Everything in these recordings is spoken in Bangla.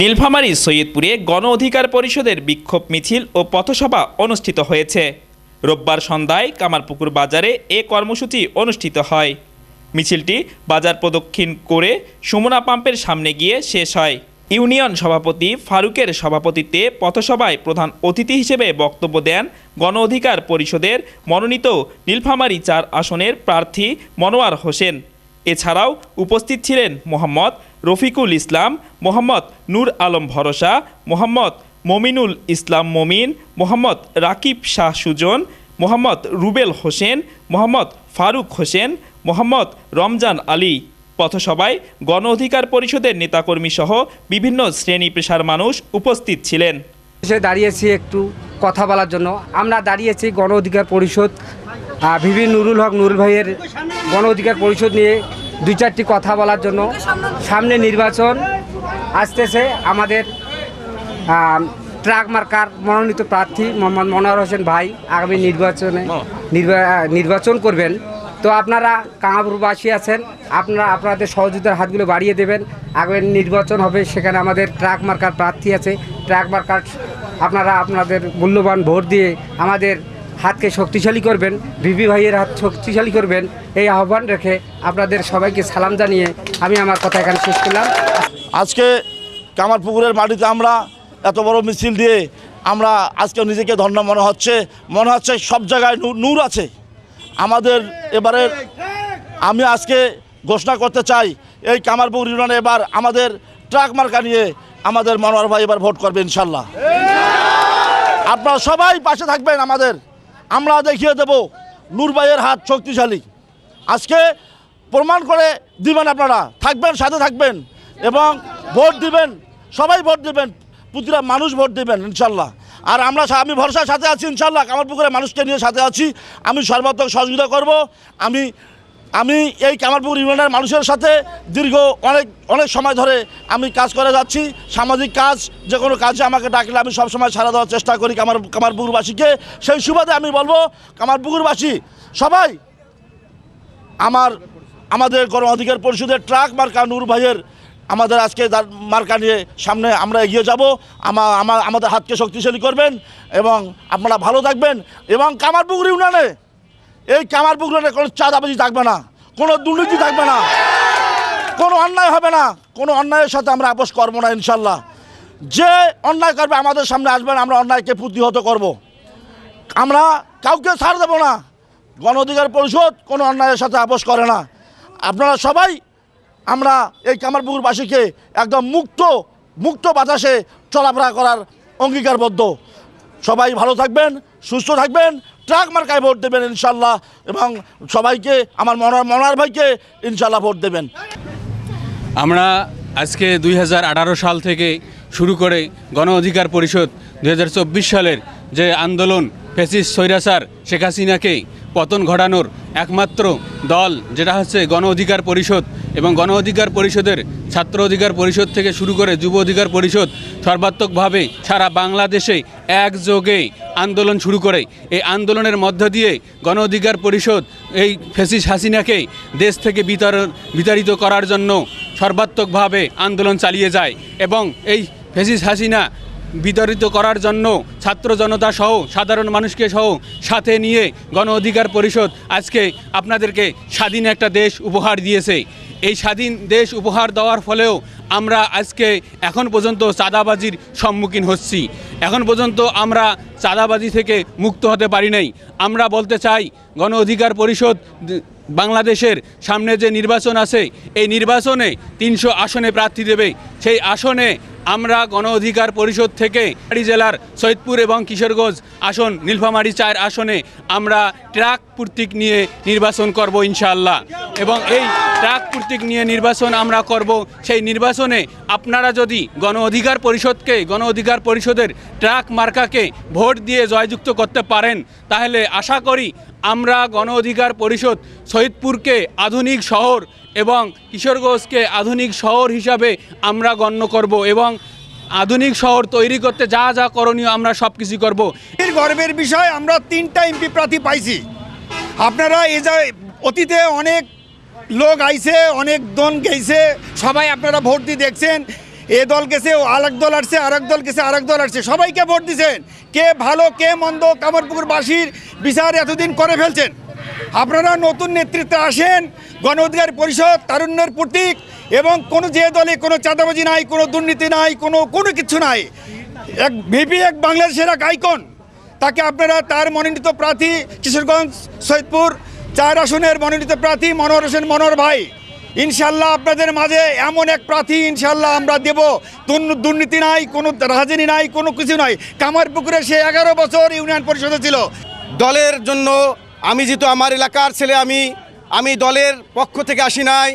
নীলফামারী সৈয়দপুরে গণ অধিকার পরিষদের বিক্ষোভ মিছিল ও পথসভা অনুষ্ঠিত হয়েছে। রোববার সন্ধ্যায় কামারপুকুর বাজারে এ কর্মসূচি অনুষ্ঠিত হয়। মিছিলটি বাজার প্রদক্ষিণ করে সুমনা পাম্পের সামনে গিয়ে শেষ হয়। ইউনিয়ন সভাপতি ফারুকের সভাপতিত্বে পথসভায় প্রধান অতিথি হিসেবে বক্তব্য দেন গণ অধিকার পরিষদের মনোনীত নীলফামারী চার আসনের প্রার্থী মনোয়ার হোসেন। এছাড়াও উপস্থিত ছিলেন মোহাম্মদ রফিকুল ইসলাম, মোহাম্মদ নূর আলম ভরসা, মোহাম্মদ মমিনুল ইসলাম মমিন, মোহাম্মদ রাকিব শাহ সুজন, মোহাম্মদ রুবেল হোসেন, মোহাম্মদ ফারুক হোসেন, মোহাম্মদ রমজান আলী। পথসভায় গণ অধিকার পরিষদের নেতাকর্মী সহ বিভিন্ন শ্রেণি পেশার মানুষ উপস্থিত ছিলেন। সে দাঁড়িয়েছি একটু কথা বলার জন্য। আমরা দাঁড়িয়েছি গণ অধিকার পরিষদ ভিভি নুরুল হক নুরুল ভাইয়ের গণ অধিকার পরিষদ নিয়ে। দুই চারটি কথা বলার জন্য সামনে নির্বাচন আসতেছে আমাদের ট্রাক মার্কার মনোনীত প্রার্থী মোহাম্মদ মনোয়ার হোসেন ভাই আগামী নির্বাচনে নির্বা- নির্বাচন করবেন। তো আপনারা কাঙাপুরবাসী আছেন, আপনারা, আপনাদের সহযোগিতার হাতগুলো বাড়িয়ে দেবেন। আগামী নির্বাচন হবে, সেখানে আমাদের ট্রাক মার্কার প্রার্থী আছে। ট্রাক মার্কার, আপনারা, আপনাদের মূল্যবান ভোট দিয়ে আমাদের হাতকে শক্তিশালী করবেন ভিভি ভাইয়ের হাত শক্তিশালী করবেন, এই আহ্বান রেখে আপনাদের সবাইকে সালাম জানিয়ে আমি আমার কথা এখানে শেষ করলাম। আজকে কামারপুকুরের মাটিতে আমরা এত বড় মিছিল দিয়ে আমরা আজকে নিজেকে ধন্য মনে হচ্ছে। মনে হচ্ছে সব জায়গায় নূর- আছে। আমাদের এবারের আমি আজকে ঘোষণা করতে চাই, এই কামারপুকুর ইউনিয়নে এবার আমাদের ট্রাক মার্কা নিয়ে আমাদের মনোয়ার ভাই এবার ভোট করবে ইনশাল্লাহ। আপনারা সবাই পাশে থাকবেন আমাদের। আমরা দেখিয়ে দেব নুরবাইয়ের হাত শক্তিশালী। আজকে প্রমাণ করে দিবেন আপনারা, থাকবেন, সাথে থাকবেন এবং ভোট দিবেন, সবাই ভোট দিবেন, প্রতিটা মানুষ ভোট দিবেন, ইনশাল্লাহ। আর আমরা আমি ভরসার সাথে আছি, ইনশাল্লাহ কামারপুকুরের মানুষকে নিয়ে সাথে আছি। আমি সর্বাত্মক সহযোগিতা করব, আমি আমি এই কামারপুকুর ইউনিয়নের মানুষের সাথে দীর্ঘ অনেক অনেক সময় ধরে আমি কাজ করে যাচ্ছি। সামাজিক কাজ, যে কোনো কাজে আমাকে ডাকলে আমি সবসময় সারা দেওয়ার চেষ্টা করি কামার কামারপুকুরবাসীকে সেই সুবাদে আমি বলব কামারপুকুরবাসী সবাই আমার, আমাদের গণ অধিকার পরিষদের ট্রাক মার্কা নূর ভাইয়ের আমাদের আজকে মার্কা নিয়ে সামনে আমরা এগিয়ে যাব। আমা আমাদের হাতকে শক্তিশালী করবেন এবং আপনারা ভালো থাকবেন এবং কামারপুকুর ইউনিয়নে এই কামারপুকুর ইউনিয়নে কোনো চাঁদাবাজি থাকবে না, কোনো দুর্নীতি থাকবে না, কোনো অন্যায় হবে না, কোনো অন্যায়ের সাথে আমরা আপোষ করব না ইনশাল্লাহ। যে অন্যায় করবে আমাদের সামনে আসবেন আমরা অন্যায়কে প্রতিহত করব। আমরা কাউকে ছাড় দেবো না, গণ অধিকার পরিষদ কোনো অন্যায়ের সাথে আপোষ করে না। আপনারা সবাই আমরা এই কামারপুকুরবাসীকে একদম মুক্ত মুক্ত বাতাসে চলাফেরা করার অঙ্গীকারবদ্ধ। সবাই ভালো থাকবেন, সুস্থ থাকবেন ট্রাক মার্কায় ভোট দেবেন ইনশাল্লাহ এবং সবাইকে, আমার মনার মনার ভাইকে ইনশাল্লাহ ভোট দেবেন। আমরা আজকে দুই হাজার আঠারো সাল থেকে শুরু করে গণ অধিকার পরিষদ দুই হাজার চব্বিশ সালের যে আন্দোলন ফেসিস সৈরাসার শেখ হাসিনাকে পতন ঘটানোর একমাত্র দল যেটা হচ্ছে গণ অধিকার পরিষদ এবং গণ অধিকার পরিষদের ছাত্র অধিকার পরিষদ থেকে শুরু করে যুব অধিকার পরিষদ সর্বাত্মকভাবে সারা বাংলাদেশে একযোগে আন্দোলন শুরু করে। এই আন্দোলনের মধ্য দিয়ে গণ অধিকার পরিষদ এই ফেসিস হাসিনাকে দেশ থেকে বিতরণ বিতাড়িত করার জন্য সর্বাত্মকভাবে আন্দোলন চালিয়ে যায় এবং এই ফেসিস হাসিনা বিতাড়িত করার জন্য ছাত্র জনতা সহ সাধারণ মানুষকে সহ সাথে নিয়ে গণ অধিকার পরিষদ আজকে আপনাদেরকে স্বাধীন একটা দেশ উপহার দিয়েছে। এই স্বাধীন দেশ উপহার দেওয়ার ফলেও আমরা আজকে এখন পর্যন্ত চাঁদাবাজির সম্মুখীন হচ্ছি। এখন পর্যন্ত আমরা চাঁদাবাজি থেকে মুক্ত হতে পারি নাই। আমরা বলতে চাই, গণ অধিকার পরিষদ বাংলাদেশের সামনে যে নির্বাচন আছে, এই নির্বাচনে তিনশো আসনে প্রার্থী দেবে। সেই আসনে আমরা গণ অধিকার পরিষদ থেকে জেলার সৈয়দপুর এবং কিশোরগঞ্জ আসন, নীলফামারী চার আসনে আমরা ট্রাক প্রতীক নিয়ে নির্বাচন করব ইনশাআল্লাহ। এবং এই ট্রাক প্রতীক নিয়ে নির্বাচন আমরা করব, সেই নির্বাচনে আপনারা যদি গণ অধিকার পরিষদকে, গণ অধিকার পরিষদের ট্রাক মার্কাকে ভোট দিয়ে জয়যুক্ত করতে পারেন, তাহলে আশা করি আমরা গণ অধিকার পরিষদ সৈয়দপুরকে আধুনিক শহর এবং কিশোরগঞ্জকে আধুনিক শহর হিসাবে আমরা গণ্য করব এবং আধুনিক শহর তৈরি করতে যা যা করণীয় আমরা সব কিছু করব। এর গর্বের বিষয়, আমরা তিনটা এমপি প্রার্থী পাইছি। আপনারা এই যে অতীতে অনেক লোক আইছে, অনেক দন গেছে সবাই আপনারা ভোট দিয়ে দেখছেন, এ দল গেছে, ও আরেক দল আসছে, আরেক দল গেছে, আরেক দল আসছে, সবাইকে ভোট দিছেন। কে ভালো, কে মন্দ, কামারপুকুরবাসীর বিচার এতদিন করে ফেলছেন। আপনারা নতুন নেতৃত্বে আসেন, গণ অধিকার পরিষদ, তারুণ্যের প্রতীক এবং কোনো যে দলে কোনো চাঁদাবাজি নাই, কোনো দুর্নীতি নাই, কোনো কোনো কিছু নাই। এক ভিপি এক বাংলাদেশের এক আইকন। তাকে আপনারা তার মনোনীত প্রার্থী, কিশোরগঞ্জ, সৈয়দপুর চার আসনের মনোনীত প্রার্থী মনোহর হোসেন মনোহর ভাই। ইনশাল্লাহ আপনাদের মাঝে এমন এক প্রার্থী ইনশাল্লাহ আমরা দেব। দুর্ন- দুর্নীতি নাই, কোনো রাজনীতি নাই, কোনো কিছু নাই। কামারপুকুরে সে এগারো বছর ইউনিয়ন পরিষদে ছিল। দলের জন্য আমি যেহেতু আমার এলাকার ছেলে, আমি আমি দলের পক্ষ থেকে আসি নাই।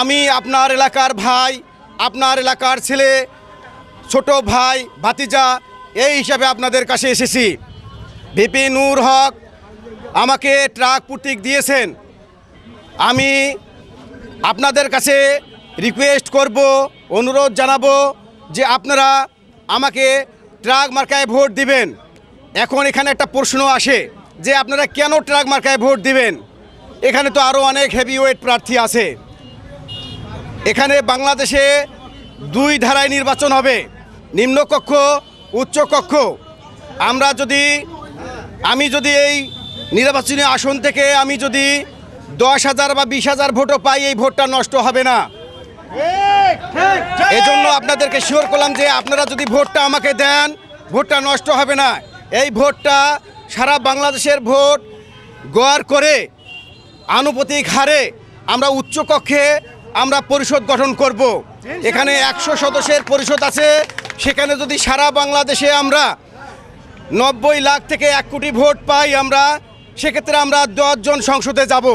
আমি আপনার এলাকার ভাই, আপনার এলাকার ছেলে, ছোট ভাই, ভাতিজা, এই হিসাবে আপনাদের কাছে এসেছি। ভিপি নূর হক আমাকে ট্রাক প্রতীক দিয়েছেন। আমি আপনাদের কাছে রিকোয়েস্ট করব, অনুরোধ জানাব যে আপনারা আমাকে ট্রাক মার্কায় ভোট দিবেন। এখন এখানে একটা প্রশ্ন আসে। যে আপনারা কেন ট্রাক মার্কায় ভোট দিবেন? এখানে তো আরও অনেক হেভিওয়েট প্রার্থী আছে। এখানে বাংলাদেশে দুই ধারায় নির্বাচন হবে। নিম্নকক্ষ, উচ্চকক্ষ। আমরা যদি, আমি যদি এই নির্বাচনী আসন থেকে আমি যদি দশ হাজার বা বিশ হাজার ভোটও পাই, এই ভোটটা নষ্ট হবে না। এজন্য আপনাদেরকে শিওর করলাম যে আপনারা যদি ভোটটা আমাকে দেন, ভোটটা নষ্ট হবে না। এই ভোটটা সারা বাংলাদেশের ভোট গড় করে আনুপাতিক হারে আমরা উচ্চকক্ষে আমরা পরিষদ গঠন করব। এখানে একশো সদস্যের পরিষদ আছে। সেখানে যদি সারা বাংলাদেশে আমরা নব্বই লাখ থেকে এক কোটি ভোট পাই আমরা, সেক্ষেত্রে আমরা দশজন সংসদে যাব।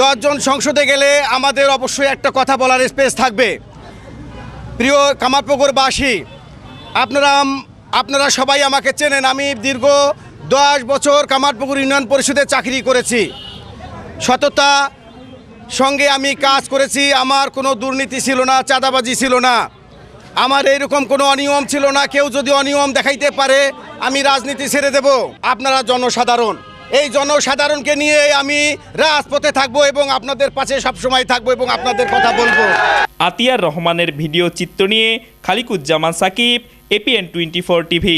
দশজন সংসদে গেলে আমাদের অবশ্যই একটা কথা বলার স্পেস থাকবে। প্রিয় কামারপুকুরবাসী, আপনারা আপনারা সবাই আমাকে চেনেন। আমি দীর্ঘ দশ বছর কামারপুকুর ইউনিয়ন পরিষদে চাকরি করেছি। সততা সঙ্গে আমি কাজ করেছি, আমার কোনো দুর্নীতি ছিল না, চাঁদাবাজি ছিল না। আমার এইরকম কোনো অনিয়ম ছিল না, কেউ যদি অনিয়ম দেখাইতে পারে, আমি রাজনীতি ছেড়ে দেব। আপনারা জনসাধারণ, এই জনসাধারণকে নিয়ে আমি রাজপথে থাকব এবং আপনাদের পাশে সবসময় থাকব এবং আপনাদের কথা বলব। আতিয়ার রহমানের ভিডিও চিত্র নিয়ে Khaliquzzaman Sakib APN twenty four TV